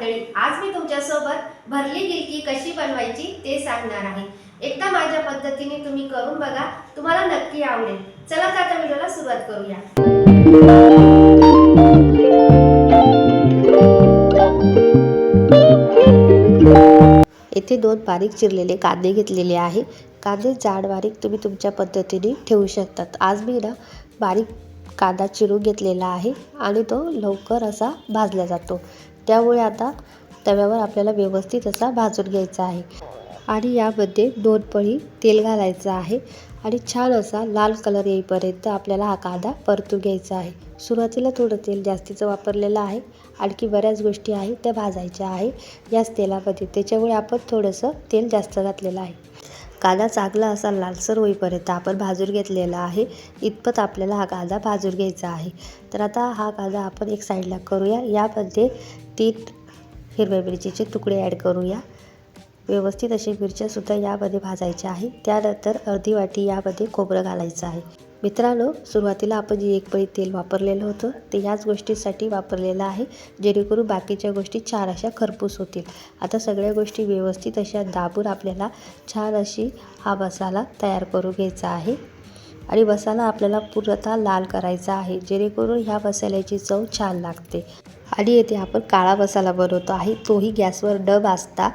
मंडळी आज मी तुमच्यासोबत भरली गिलकी कशी बनवायची ते सांगणार आहे. एकदा माझ्या पद्धतीने तुम्ही करून बघा तुम्हाला नक्की आवडेल. चला तर आता व्हिडिओला सुरुवात करूया. येथे दोन बारीक चिरलेले कांदे घेतलेले आहे. कांदे जाड बारीक तुम्ही तुमच्या पद्धतीने ठेवू शकतात. आज मी ना बारीक कांदा चिरून घेतलेला आहे आणि तो लवकर असा भाजला जातो. त्यामुळे आता तव्यावर आपल्याला व्यवस्थित असा भाजून घ्यायचा आहे. आणि यामध्ये दोन पळी तेल घालायचं आहे आणि छान असा लाल कलर येईपर्यंत आपल्याला हा कांदा परतून घ्यायचा आहे. सुरुवातीला थोडं तेल जास्तीचं वापरलेलं आहे. आणखी बऱ्याच गोष्टी आहेत त्या भाजायच्या आहे. याच तेलामध्ये त्याच्यामुळे आपण थोडंसं तेल जास्त घातलेलं आहे. कांदा चांगला असा लालसर होईपर्यंत आपण भाजून घेतलेला आहे. इतपत आपल्याला हा कांदा भाजून घ्यायचा आहे. तर आता हा कांदा आपण एक साईडला करूया. यामध्ये तीन हिरव्या मिरचीचे तुकडे ॲड करूया. व्यवस्थित अशी मिरच्यासुद्धा यामध्ये भाजायच्या आहे. त्यानंतर अर्धी वाटी यामध्ये खोबरं घालायचं आहे. मित्रांनो सुरुवातीला आपण जे एक पळी तेल वापरलेलं होतं ते याच गोष्टीसाठी वापरलेलं आहे जेणेकरून बाकीच्या गोष्टी छान अशा खरपूस होतील. आता सगळ्या गोष्टी व्यवस्थित अशा दाबून आपल्याला छान अशी हा मसाला तयार करून घ्यायचा आहे. आणि मसाला आपल्याला पूर्णतः लाल करायचा आहे जेणेकरून ह्या मसाल्याची चव छान लागते. आणि येथे आपण काळा मसाला बनवतो आहे तोही गॅसवर न भाजता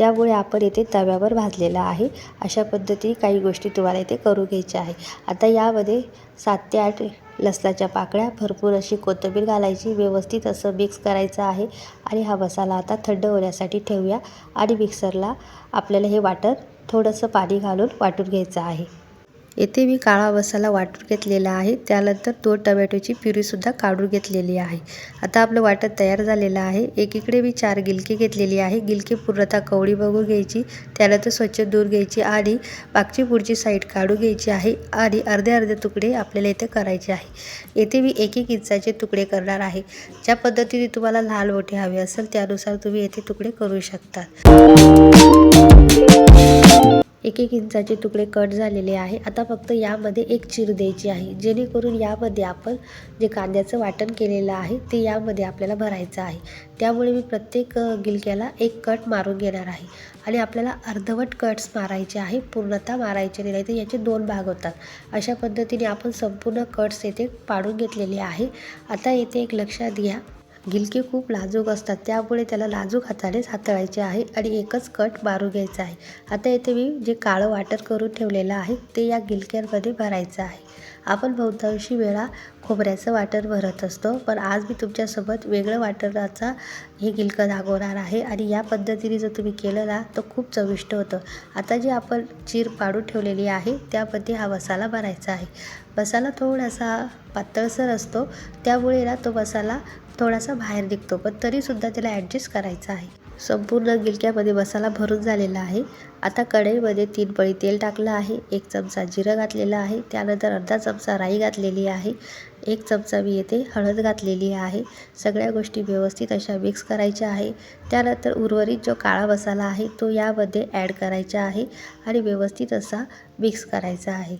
त्यामुळे आपण येथे तव्यावर भाजलेला आहे. अशा पद्धतीने काही गोष्टी तुम्हाला इथे करू घ्यायच्या आहे. आता यामध्ये सात ते आठ लसणाच्या पाकळ्या भरपूर अशी कोथिंबीर घालायची व्यवस्थित असं मिक्स करायचं आहे. आणि हा मसाला आता थंड होण्यासाठी ठेवूया. आणि मिक्सरला आपल्याला हे वाटण थोडंसं पाणी घालून वाटून घ्यायचं आहे. येथे मी काळा मसाला वाटून घेतलेला आहे. त्यानंतर दोन टमॅटोची प्युरीसुद्धा काढून घेतलेली आहे. आता आपलं वाटण तयार झालेलं आहे. एकीकडे मी चार गिलकी घेतलेली आहे. गिलकी पूर्णतः कवडी बघून घ्यायची त्यानंतर स्वच्छ दूर घ्यायची आणि मागची पुढची साईड काढून घ्यायची आहे आणि अर्धे अर्धे तुकडे आपल्याला इथे करायचे आहे. येथे मी एक एक इंचाचे तुकडे करणार आहे. ज्या पद्धतीने तुम्हाला लहान मोठे हवे असेल त्यानुसार तुम्ही येथे तुकडे करू शकता. एक एक इंचाचे तुकडे कट झालेले आहे. आता फक्त यामध्ये एक चीर द्यायची आहे. जेणेकरून यामध्ये आपण जे कांद्याचं वाटण केलेलं आहे ते यामध्ये आपल्याला भरायचं आहे. त्यामुळे मी प्रत्येक गिलक्याला एक कट मारून घेणार आहे. आणि आपल्याला अर्धवट कट्स मारायचे आहे पूर्णतः मारायचे नाही तर याचे दोन भाग होतात. अशा पद्धतीने आपण संपूर्ण कट्स येथे पाडून घेतलेले आहे. आता येथे एक लक्षात घ्या. गिलके खूप लाजूक असतात. त्यामुळे त्याला लाजूक हातानेच हाताळायचे आहे आणि एकच कट मारू घ्यायचा आहे. आता येथे मी जे काळं वाटर करून ठेवलेलं आहे ते या गिलक्यांमध्ये भरायचं आहे. आपण बहुतांशी वेळा खोबऱ्याचं वाटर भरत असतो पण आज मी तुमच्यासोबत वेगळं वाटणाचा हे गिलकं दागवणार आहे आणि या पद्धतीने जर तुम्ही केलं ना तर खूप चविष्ट होतं. आता जे आपण चीर पाडून ठेवलेली आहे त्यामध्ये हा मसाला भरायचा आहे. मसाला थोडासा पातळसर असतो त्यामुळे ना तो मसाला थोडासा बाहेर निघतो पण तरीसुद्धा त्याला ॲडजस्ट करायचं आहे. संपूर्ण गिलक्यामध्ये मसाला भरून झालेला आहे. आता कढईमध्ये तीन पळी तेल टाकलं आहे एक चमचा जिरं घातलेलं आहे त्यानंतर अर्धा चमचा राई घातलेली आहे एक चमचा मी येथे हळद घातलेली आहे. सगळ्या गोष्टी व्यवस्थित अशा मिक्स करायच्या आहे. त्यानंतर उर्वरित जो काळा मसाला आहे तो यामध्ये ॲड करायचा आहे आणि व्यवस्थित असा मिक्स करायचा आहे.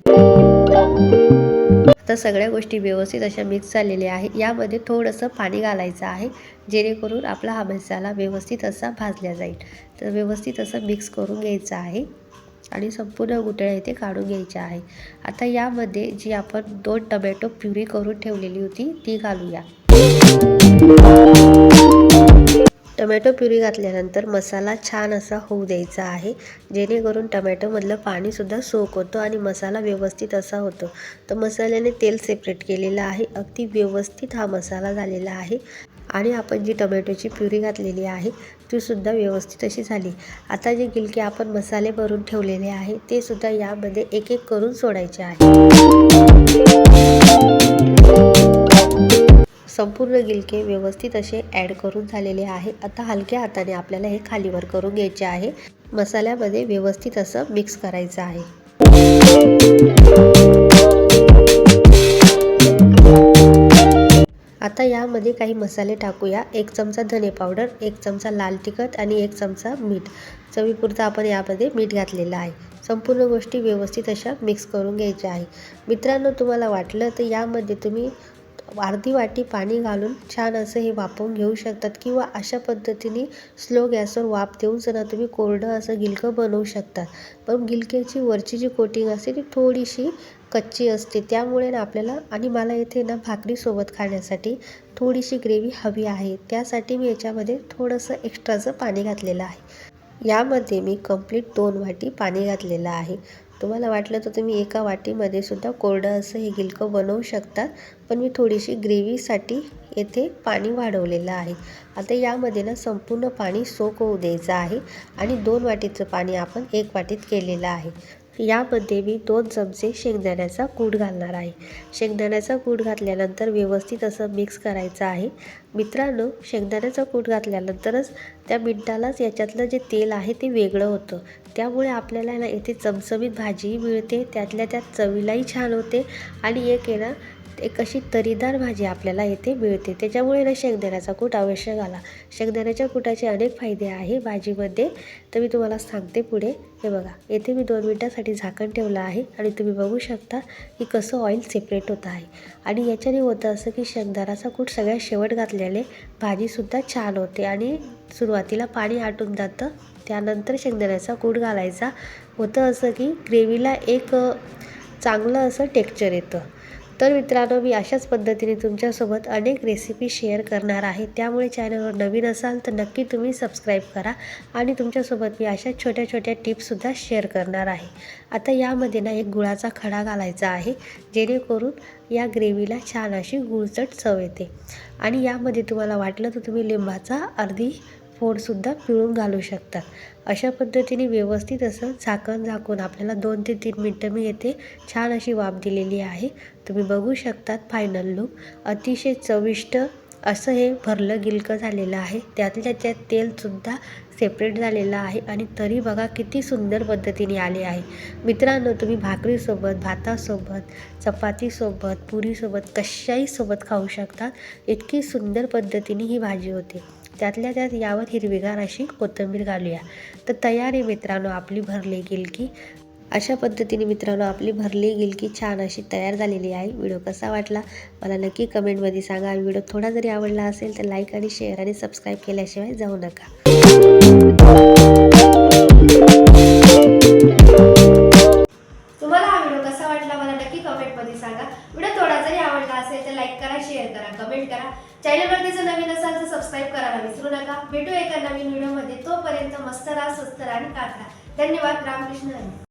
आता सगळ्या गोष्टी व्यवस्थित अशा मिक्स झालेल्या आहे यामध्ये थोडंसं पाणी घालायचं आहे जेणेकरून आपला हा मसाला व्यवस्थित असा भाजला जाईल. तर व्यवस्थित असं मिक्स करून घ्यायचं आहे आणि संपूर्ण गुटळ्या इथे काढून घ्यायच्या आहे. आता यामध्ये जी आपण दोन टमॅटो प्युरी करून ठेवलेली होती ती घालूया. टमॅटो प्युरी घातल्यानंतर मसाला छान असा होऊ द्यायचा आहे. जेणेकरून टमॅटोमधलं पाणीसुद्धा सोक होतं आणि मसाला व्यवस्थित असा होतो. तर मसाल्याने तेल सेपरेट केलेलं आहे. अगदी व्यवस्थित हा मसाला झालेला आहे. आणि आपण जी टमॅटोची प्युरी घातलेली आहे ती सुद्धा व्यवस्थित अशी झाली. आता जे गिलके आपण मसाले भरून ठेवलेले आहे ते सुद्धा यामध्ये एक एक करून सोडायचे आहे. संपूर्ण गिलके व्यवस्थित असे ॲड करून झालेले आहे. आता हलक्या हाताने आपल्याला हे खालीवर करून घ्यायचे आहे. मसाल्यामध्ये व्यवस्थित असं मिक्स करायचं आहे. आता यामध्ये काही मसाले टाकूया. एक चमचा धने पावडर एक चमचा लाल तिखट आणि एक चमचा मीठ. चवीपुरता आपण यामध्ये मीठ घातलेलं आहे. संपूर्ण गोष्टी व्यवस्थित अशा मिक्स करून घ्यायच्या आहे. मित्रांनो तुम्हाला वाटलं तर यामध्ये तुम्ही अर्धी वाटी पाणी घालून छान असं हे वाफवून घेऊ शकतात किंवा अशा पद्धतीने स्लो गॅसवर वाफ देऊन सुद्धा तुम्ही कोरडं असं गिलकं बनवू शकता. पण गिलक्याची वरची जी कोटिंग असते ती थोडीशी कच्ची असते. त्यामुळे ना आपल्याला आणि मला इथे ना भाकरीसोबत खाण्यासाठी थोडीशी ग्रेव्ही हवी आहे. त्यासाठी मी याच्यामध्ये थोडंसं एक्स्ट्राचं पाणी घातलेलं आहे. यामध्ये मी कंप्लीट दोन वाटी पाणी घातलेलं आहे. तुम्हाला वाटलं तर तुम्ही एका वाटीमध्ये सुद्धा कोरडं असं हे गिलकं बनवू शकता पण मी थोडीशी ग्रेव्हीसाठी येथे पाणी वाढवलेलं आहे. आता यामध्ये ना संपूर्ण पाणी सोक होऊ द्यायचं आहे आणि दोन वाटीचं पाणी आपण एक वाटीत केलेलं आहे. यामध्ये मी दोन चमचे शेंगदाण्याचा कूट घालणार आहे. शेंगदाण्याचा कूट घातल्यानंतर व्यवस्थित असं मिक्स करायचं आहे. मित्रांनो शेंगदाण्याचा कूट घातल्यानंतरच त्या मिनटालाच याच्यातलं जे तेल आहे ते वेगळं होतं. त्यामुळे आपल्याला ना येथे चमचमीत भाजीही मिळते त्यातल्या त्यात चवीलाही छान होते आणि एक आहे ना एक अशी तरीदार भाजी आपल्याला येथे मिळते. त्याच्यामुळे ना शेंगदाण्याचा कूट आवश्यक आला. शेंगदाण्याच्या कुटाचे अनेक फायदे आहे भाजीमध्ये. तर मी तुम्हाला सांगते पुढे. हे बघा येथे मी दोन मिनटासाठी झाकण ठेवलं आहे आणि तुम्ही बघू शकता की कसं ऑइल सेपरेट होत आहे. आणि याच्याने होतं असं की शेंगदाण्याचा कूट सगळ्यात शेवट घातल्याने भाजीसुद्धा छान होते आणि सुरुवातीला पाणी आटून जातं. त्यानंतर शेंगदाण्याचा कूट घालायचा. होतं असं की ग्रेव्हीला एक चांगलं असं टेक्चर येतं. तर मित्रांनो मी अशाच पद्धतीने तुमच्यासोबत अनेक रेसिपी शेअर करणार आहे. त्यामुळे चॅनलवर नवीन असाल तर नक्की तुम्ही सबस्क्राईब करा आणि तुमच्यासोबत मी अशा छोट्या छोट्या टिप्ससुद्धा शेअर करणार आहे. आता यामध्ये ना एक गुळाचा खडा घालायचा आहे जेणेकरून या ग्रेव्हीला छान अशी गुळचट चव येते. आणि यामध्ये तुम्हाला वाटलं तर तुम्ही लिंबाचा अर्धी फोडसुद्धा पिळून घालू शकतात. अशा पद्धतीने व्यवस्थित असं झाकण झाकून आपल्याला दोन ते तीन मिनटं मी येथे छान अशी वाफ दिलेली आहे. तुम्ही बघू शकतात फायनल लुक अतिशय चविष्ट असं हे भरलं गिलकं झालेलं आहे. त्यातल्या त्यात तेलसुद्धा सेपरेट झालेलं आहे आणि तरी बघा किती सुंदर पद्धतीने आले आहे. मित्रांनो तुम्ही भाकरीसोबत भातासोबत चपातीसोबत पुरीसोबत कशाही सोबत खाऊ शकतात. इतकी सुंदर पद्धतीने ही भाजी होते. त्यातल्या त्यात यावर हिरवीगार अशी कोथिंबीर घालूया. तर तयार आहे मित्रांनो आपली भरली गिलकी. अशा पद्धतीने मित्रांनो आपली भरली गिलकी छान अशी तयार झालेली आहे. व्हिडिओ कसा वाटला मला नक्की कमेंटमध्ये सांगा. व्हिडिओ थोडा जरी आवडला असेल तर लाईक आणि शेअर आणि सबस्क्राईब केल्याशिवाय जाऊ नका. कमेंट करा. चॅनलवरती जर नवीन असाल तर सबस्क्राईब करायला विसरू नका. भेटू एका नवीन व्हिडिओमध्ये. तोपर्यंत मस्त राहा स्वस्त राहा आणि खात राहा. धन्यवाद. रामकृष्ण हरी